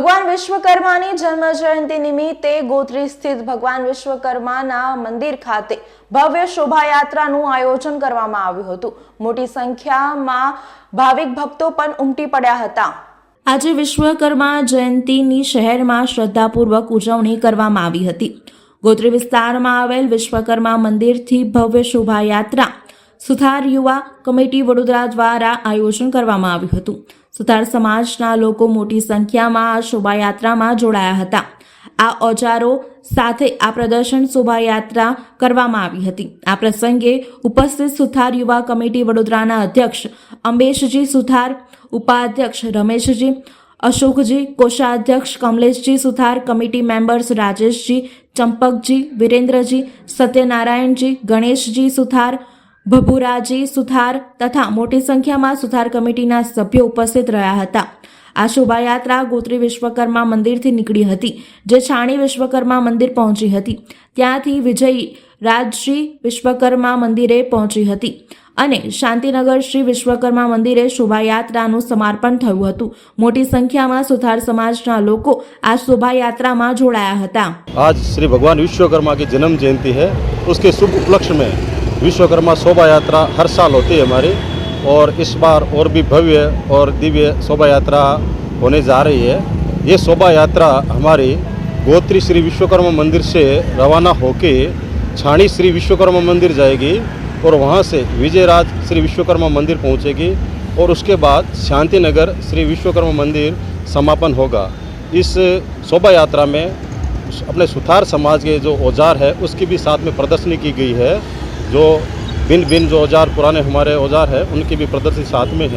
ભગવાન વિશ્વકર્માની જન્મ જયંતિ નિમિત્તે ગોત્રી સ્થિત ભગવાન વિશ્વકર્માના મંદિર ખાતે ભવ્ય શોભાયાત્રાનું આયોજન કરવામાં આવ્યું હતું. મોટી સંખ્યામાં ભાવિક ભક્તો પણ ઉમટી પડ્યા હતા. આજે વિશ્વકર્મા જયંતિની શહેરમાં શ્રદ્ધાપૂર્વક ઉજવણી કરવામાં આવી હતી. ગોત્રી વિસ્તારમાં આવેલ વિશ્વકર્મા મંદિરથી ભવ્ય શોભાયાત્રા સુથાર યુવા કમિટી વડોદરા દ્વારા આયોજન કરવામાં આવ્યું હતું. સુથાર સમાજના લોકો મોટી સંખ્યામાં આ શોભાયાત્રામાં જોડાયા હતા. આ ઓજારો સાથે આ પ્રદર્શન શોભાયાત્રા કરવામાં આવી હતી. આ પ્રસંગે ઉપસ્થિત સુથાર યુવા કમિટી વડોદરાના અધ્યક્ષ અંબેશજી સુથાર, ઉપાધ્યક્ષ રમેશજી, અશોકજી, કોષાધ્યક્ષ કમલેશજી સુથાર, કમિટી મેમ્બર્સ રાજેશજી, ચંપકજી, વિરેન્દ્રજી, સત્યનારાયણજી, ગણેશજી સુથાર ભભુરાજી, સુથાર તથા મોટી સંખ્યામાં સુથાર કમિટીના સભ્યો ઉપસ્થિત રહ્યા હતા. આ શોભાયાત્રા ગોત્રી વિશ્વકર્મા મંદિરથી નીકળી હતી, જે છાણી વિશ્વકર્મા મંદિર પહોંચી હતી. ત્યાંથી વિજય રાજશ્રી વિશ્વકર્મા મંદિરે પહોંચી હતી અને શાંતિનગર શ્રી વિશ્વકર્મા મંદિરે શોભાયાત્રાનું સમાર્પણ થયું હતું. મોટી સંખ્યામાં સુથાર સમાજના લોકો આ શોભાયાત્રામાં જોડાયા હતા. આજ શ્રી ભગવાન વિશ્વકર્મા કી જન્મ જયંતિ હૈ, ઉસકે શુભ ઉપલક્ષ્ય મેં विश्वकर्मा शोभा यात्रा हर साल होती है हमारी, और इस बार और भी भव्य और दिव्य शोभा यात्रा होने जा रही है। ये शोभा यात्रा हमारी गोत्री श्री विश्वकर्मा मंदिर से रवाना होके छाणी श्री विश्वकर्मा मंदिर जाएगी, और वहाँ से विजयराज श्री विश्वकर्मा मंदिर पहुँचेगी, और उसके बाद शांति नगर श्री विश्वकर्मा मंदिर समापन होगा। इस शोभा यात्रा में अपने सुथार समाज के जो औज़ार है, उसकी भी साथ में प्रदर्शनी की गई है। जो भिन्न भिन्न जो औजार पुराने हमारे औजार है उनकी भी प्रदर्शनी साथ में है